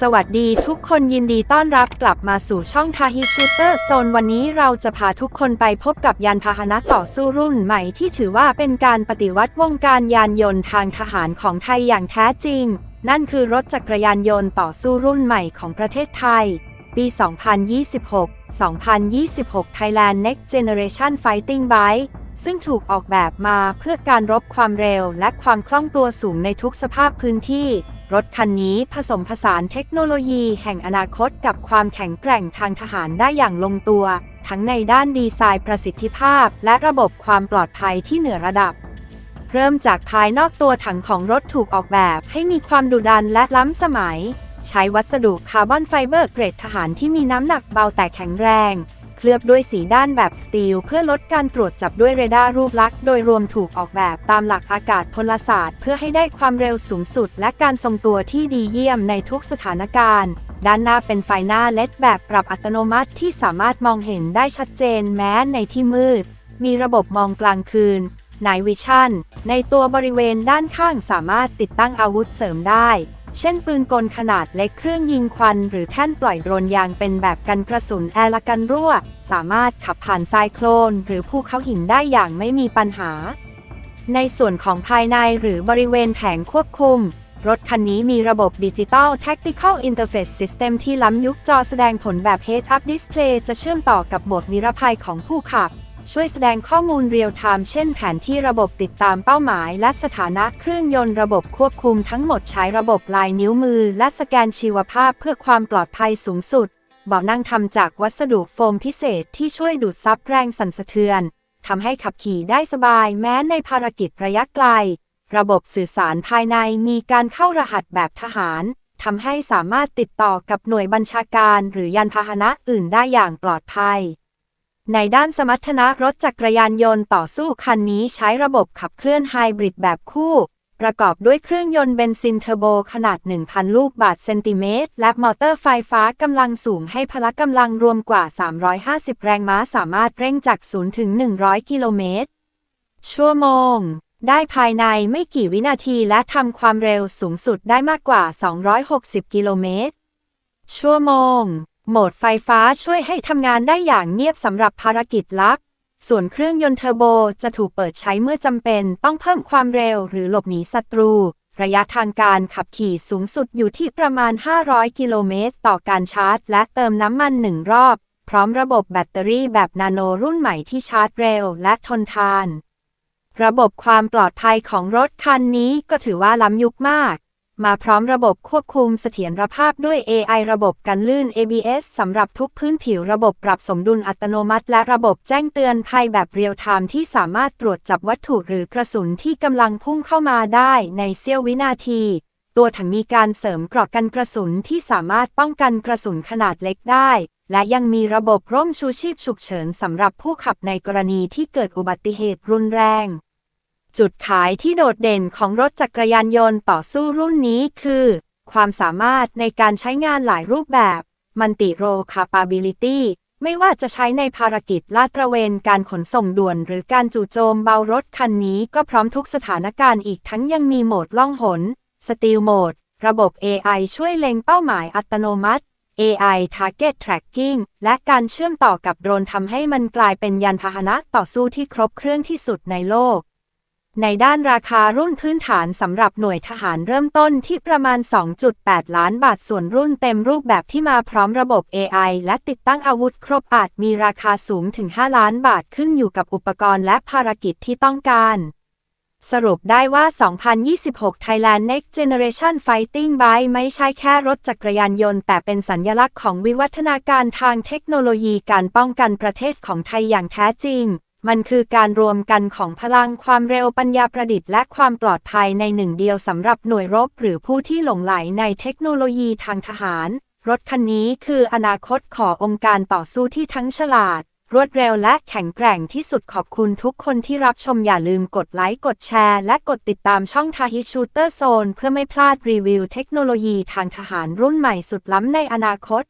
สวัสดีทุกคนยินดีต้อนรับกลับมาสู่ช่องทาฮิชูเตอร์โซนวันนี้เราจะพาทุกคนไปพบกับยานพาหนะต่อสู้รุ่นใหม่ที่ถือว่าเป็นการปฏิวัติวงการยานยนต์ทางทหารของไทยอย่างแท้จริง นั่นคือรถจักรยานยนต์ต่อสู้รุ่นใหม่ของประเทศไทย ปี 2026 2026 Thailand Next Generation Fighting Bike ซึ่งถูกออกแบบมาเพื่อการรบความเร็วและความคล่องตัวสูงในทุกสภาพพื้นที่ รถคันนี้ผสมผสานเทคโนโลยีแห่งอนาคตกับความแข็งแกร่งทางทหารได้อย่างลงตัว ทั้งในด้านดีไซน์ประสิทธิภาพ และระบบความปลอดภัยที่เหนือระดับ เริ่มจากภายนอกตัวถังของรถถูกออกแบบให้มีความดุดันและล้ำสมัย ใช้วัสดุคาร์บอนไฟเบอร์เกรดทหารที่มีน้ำหนักเบาแต่แข็งแรง ลือบด้วยสีด้านแบบสตีล เพื่อลดการตรวจจับด้วยเรดาร์รูปลักษณ์โดยรวมถูกออกแบบตามหลักอากาศพลศาสตร์ เพื่อให้ได้ความเร็วสูงสุด และการทรงตัวที่ดีเยี่ยมในทุกสถานการณ์ ด้านหน้าเป็นไฟหน้าเลดแบบปรับอัตโนมัติที่สามารถมองเห็นได้ชัดเจนแม้ในที่มืด มีระบบมองกลางคืน Night Vision ในตัวบริเวณด้านข้างสามารถติดตั้งอาวุธเสริมได้ เช่นปืนกลขนาดเล็กเครื่องยิงควัน หรือแท่นปล่อยโดรนยางเป็นแบบกันกระสุนแอร์ละกันรั่ว สามารถขับผ่านไซโคลน หรือภูเขาหินได้อย่างไม่มีปัญหา ในส่วนของภายในหรือบริเวณแผงควบคุม รถคันนี้มีระบบดิจิตอล Tactical Interface System ที่ล้ำยุคจอแสดงผลแบบ Head-Up Display จะเชื่อมต่อกับโหมดนิรภัยของผู้ขับ ช่วยแสดงข้อมูลเรียลไทม์เช่นแผนที่ระบบติดตามเป้าหมาย และสถานะเครื่องยนต์ระบบควบคุมทั้งหมดใช้ระบบลายนิ้วมือ และสแกนชีวภาพเพื่อความปลอดภัยสูงสุดเบาะนั่งทำจากวัสดุโฟมพิเศษที่ช่วยดูดซับแรงสั่นสะเทือนทำให้ขับขี่ได้สบายแม้ในภารกิจระยะไกล ระบบสื่อสารภายในมีการเข้ารหัสแบบทหารทำให้สามารถติดต่อกับหน่วยบัญชาการหรือยานพาหนะอื่นได้อย่างปลอดภัย ในด้านสมรรถนะรถจักรยานยนต์ต่อสู้คันนี้ใช้ระบบขับเคลื่อนไฮบริดแบบคู่ ประกอบด้วยเครื่องยนต์เบนซินเทอร์โบขนาด 1,000 ลูกบาทเซนติเมตร และมอเตอร์ไฟฟ้ากำลังสูงให้พละกำลังรวมกว่า 350 แรงม้าสามารถเร่งจาก 0 ถึง 100 กิโลเมตร ชั่วโมง ได้ภายในไม่กี่วินาทีและทำความเร็วสูงสุดได้มากกว่า 260 กิโลเมตร ชั่วโมง โหมดไฟฟ้าช่วยให้ทำงานได้อย่างเงียบสำหรับภารกิจลับส่วนเครื่องยนต์เทอร์โบจะถูกเปิดใช้เมื่อจำเป็น ต้องเพิ่มความเร็วหรือหลบหนีศัตรู ระยะทางการขับขี่สูงสุดอยู่ที่ประมาณ 500 กิโลเมตร ต่อการชาร์จ และเติมน้ำมันหนึ่งรอบ พร้อมระบบแบตเตอรี่แบบนาโนรุ่นใหม่ที่ชาร์จเร็วและทนทาน ระบบความปลอดภัยของรถคันนี้ก็ถือว่าล้ำยุคมาก มาพร้อมระบบควบคุมเสถียรภาพด้วย AI ระบบกันลื่น ABS สำหรับทุกพื้นผิวระบบปรับสมดุลอัตโนมัติ และระบบแจ้งเตือนภัยแบบเรียลไทม์ที่สามารถตรวจจับวัตถุหรือกระสุนที่กำลังพุ่งเข้ามาได้ในเสี้ยววินาที ตัวถังมีการเสริมเกราะกันกระสุนที่สามารถป้องกันกระสุนขนาดเล็กได้ และยังมีระบบร่มชูชีพฉุกเฉินสำหรับผู้ขับในกรณีที่เกิดอุบัติเหตุรุนแรง จุดขายที่โดดเด่นของรถจักรยานยนต์ต่อสู้รุ่นนี้คือ ความสามารถในการใช้งานหลายรูปแบบมันติโร capability ไม่ว่าจะใช้ในภารกิจลาดตระเวนการขนส่งด่วนหรือการจู่โจมเบารถคันนี้ก็พร้อมทุกสถานการณ์อีกทั้งยังมีโหมดล่องหน Steel Mode ระบบ AI ช่วยเล็งเป้าหมายอัตโนมัติ AI Target Tracking และการเชื่อมต่อกับโดรนทำให้มันกลายเป็นยานพาหนะต่อสู้ที่ครบเครื่องที่สุดในโลก ในด้านราคารุ่นพื้นฐานสำหรับหน่วยทหารเริ่มต้นที่ประมาณ 2.8 ล้านบาทส่วนรุ่นเต็มรูปแบบที่มาพร้อมระบบ AI และติดตั้งอาวุธครบอาจมีราคาสูงถึง 5 ล้านบาทขึ้นอยู่กับอุปกรณ์และภารกิจที่ต้องการ สรุปได้ว่า 2026 Thailand Next Generation Fighting Bike ไม่ใช่แค่รถจักรยานยนต์ แต่เป็นสัญลักษณ์ของวิวัฒนาการทางเทคโนโลยีการป้องกันประเทศของไทยอย่างแท้จริง มันคือการรวมกันของพลังความเร็วปัญญาประดิษฐ์และความปลอดภัยในหนึ่งเดียวสำหรับหน่วยรบหรือผู้ที่หลงไหลในเทคโนโลยีทางทหาร รถคันนี้คืออนาคตขององค์การต่อสู้ที่ทั้งฉลาด รวดเร็วและแข็งแกร่งที่สุดขอบคุณทุกคนที่รับชมอย่าลืมกดไลค์กดแชร์และกดติดตามช่องทาฮิชูเตอร์โซนเพื่อไม่พลาดรีวิวเทคโนโลยีทางทหารรุ่นใหม่สุดล้ำในอนาคต